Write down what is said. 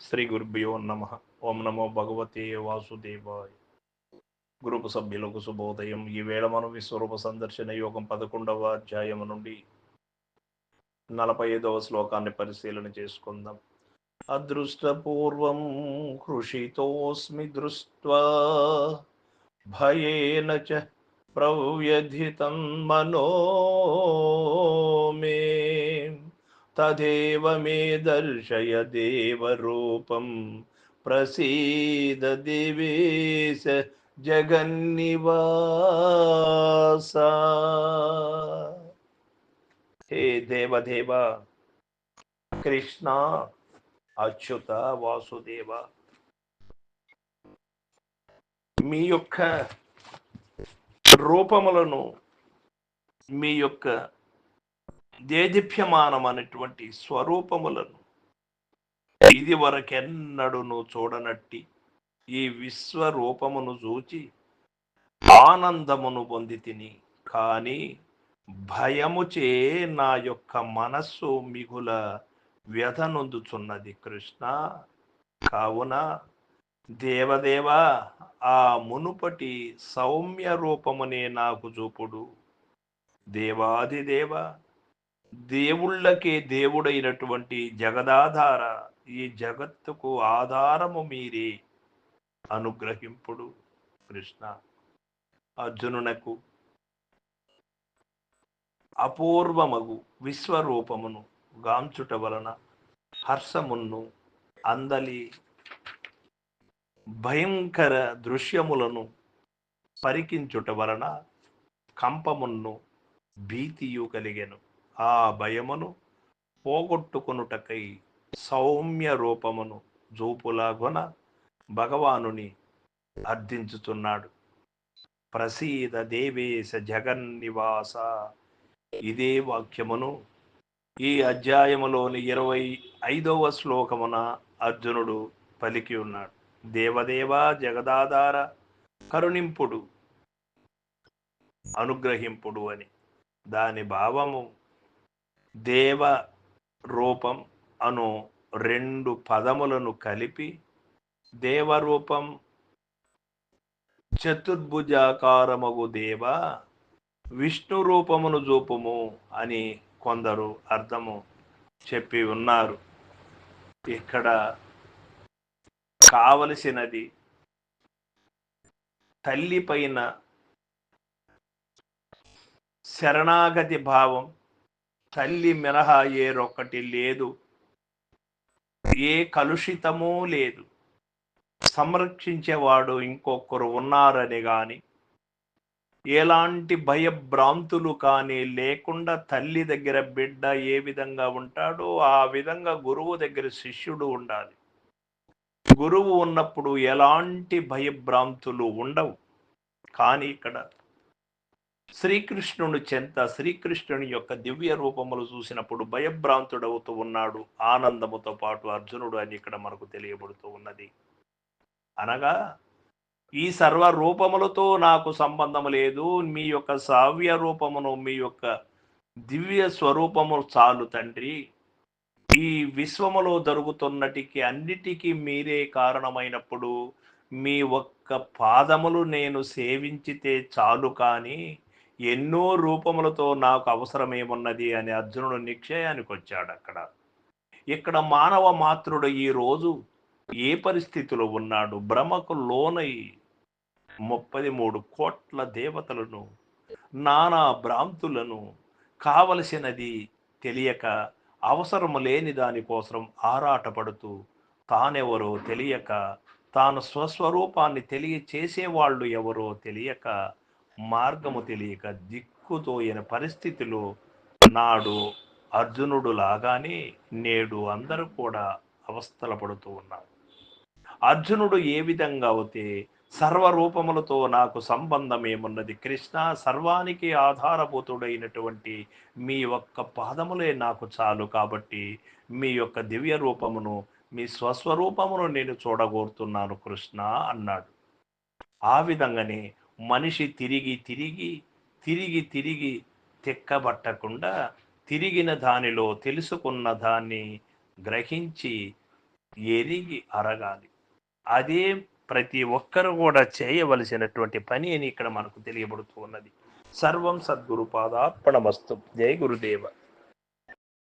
శ్రీ గురుభ్యో నమ. ఓం నమో భగవతే వాసుదేవాయ. గ్రూపు సభ్యులకు శుభోదయం. ఈ వేళ మనం విశ్వరూప సందర్శన యోగం పదకొండవ అధ్యాయం నుండి నలభై ఐదవ శ్లోకాన్ని పరిశీలన చేసుకుందాం. అదృష్టపూర్వం కృషితోస్మి దృష్ట్వా భయేన చ ప్రవ్యధితం మనో మే తదేవ మే దర్శయ దేవరూపం. ప్రసీద దేవేశ జగన్నివాస. హే దేవదేవ కృష్ణ అచ్యుత వాసుదేవ. మీ యొక్క రూపములను మీ యొక్క దేదీప్యమానమైనటువంటి స్వరూపములను ఇది వరకెన్నడును చూడనట్టి ఈ విశ్వరూపమును చూచి ఆనందమును పొంది తిని కానీ భయముచే నా యొక్క మనస్సు మిగుల వ్యధనొందుచున్నది కృష్ణ. కావున దేవదేవ ఆ మునుపటి సౌమ్య రూపమునే నాకు చూపుడు. దేవాదిదేవ దేవుళ్ళకే దేవుడైనటువంటి జగదాధార ఈ జగత్తుకు ఆధారము మీరే అనుగ్రహింపుడు కృష్ణ అర్జునునకు అపూర్వమగు విశ్వరూపమును గాంచుట వలన హర్షమును అందలి భయంకర దృశ్యములను పరికించుట వలన కంపమును భీతియు కలిగెను. ఆ భయమును పోగొట్టుకొనుటకై సౌమ్య రూపమును జూపులాగున భగవానుని అర్థించుతున్నాడు ప్రసీద దేవేశ జగన్నివాస. ఇదే వాక్యమును ఈ అధ్యాయములోని ఇరవై ఐదవ శ్లోకమున అర్జునుడు పలికి ఉన్నాడు. దేవదేవ జగదాధార కరుణింపుడు అనుగ్రహింపుడు అని. దాని భావము దేవ రూపం అను రెండు పదములను కలిపి దేవరూపం చతుర్భుజాకారమగు దేవ విష్ణు రూపమును చూపుము అని కొందరు అర్థము చెప్పి ఉన్నారు. ఇక్కడ కావలసినది తల్లి పైన శరణాగతి భావం తల్లి మినహా ఏరొక్కటి లేదు. ఏ కలుషితమూ లేదు. సంరక్షించేవాడు ఇంకొకరు ఉన్నారని గాని ఎలాంటి భయభ్రాంతులు కానీ లేకుండా తల్లి దగ్గర బిడ్డ ఏ విధంగా ఉంటాడో ఆ విధంగా గురువు దగ్గర శిష్యుడు ఉండాలి. గురువు ఉన్నప్పుడు ఎలాంటి భయభ్రాంతులు ఉండవు. కానీ ఇక్కడ శ్రీకృష్ణుడు చెంత శ్రీకృష్ణుని యొక్క దివ్య రూపములు చూసినప్పుడు భయభ్రాంతుడవుతూ ఉన్నాడు. ఆనందముతో పాటు అర్జునుడు అని ఇక్కడ మనకు తెలియబడుతూ ఉన్నది. అనగా ఈ సర్వ రూపములతో నాకు సంబంధం లేదు. మీ యొక్క సావ్య రూపమును మీ యొక్క దివ్య స్వరూపము చాలు తండ్రి. ఈ విశ్వములో జరుగుతున్నటికి అన్నిటికీ మీరే కారణమైనప్పుడు మీ ఒక్క పాదములు నేను సేవించితే చాలు కానీ ఎన్నో రూపములతో నాకు అవసరమేమున్నది అని అర్జునుడు నిశ్చయానికి వచ్చాడు అక్కడ ఇక్కడ మానవ మాతృడు ఈ రోజు ఏ పరిస్థితిలో ఉన్నాడు? భ్రమకు లోనై ముప్పది మూడు కోట్ల దేవతలను నానా భ్రాంతులను కావలసినది తెలియక అవసరము లేని దానికోసం ఆరాటపడుతూ తానెవరో తెలియక తాను స్వస్వరూపాన్ని తెలియచేసేవాళ్ళు ఎవరో తెలియక మార్గము తెలియక దిక్కుతోయని పరిస్థితిలో నాడు అర్జునుడు లాగానే నేడు అందరూ కూడా అవస్థల పడుతూ ఉన్నారు. అర్జునుడు ఏ విధంగా అవుతే సర్వరూపములతో నాకు సంబంధం ఏమున్నది కృష్ణ సర్వానికి ఆధారభూతుడైనటువంటి మీ యొక్క పాదములే నాకు చాలు కాబట్టి మీ యొక్క దివ్య రూపమును మీ స్వస్వరూపమును నేను చూడగోరుతున్నాను కృష్ణ అన్నాడు. ఆ విధంగానే మనిషి తిరిగి తిరిగి తిరిగి తిరిగి తిక్కబట్టకుండా తిరిగిన దానిలో తెలుసుకున్న దాన్ని గ్రహించి ఎరిగి అరగాలి. అదే ప్రతి ఒక్కరు కూడా చేయవలసినటువంటి పని అని ఇక్కడ మనకు తెలియబడుతూ ఉన్నది సర్వం సద్గురు పాదార్పణమస్తు. జై గురుదేవ.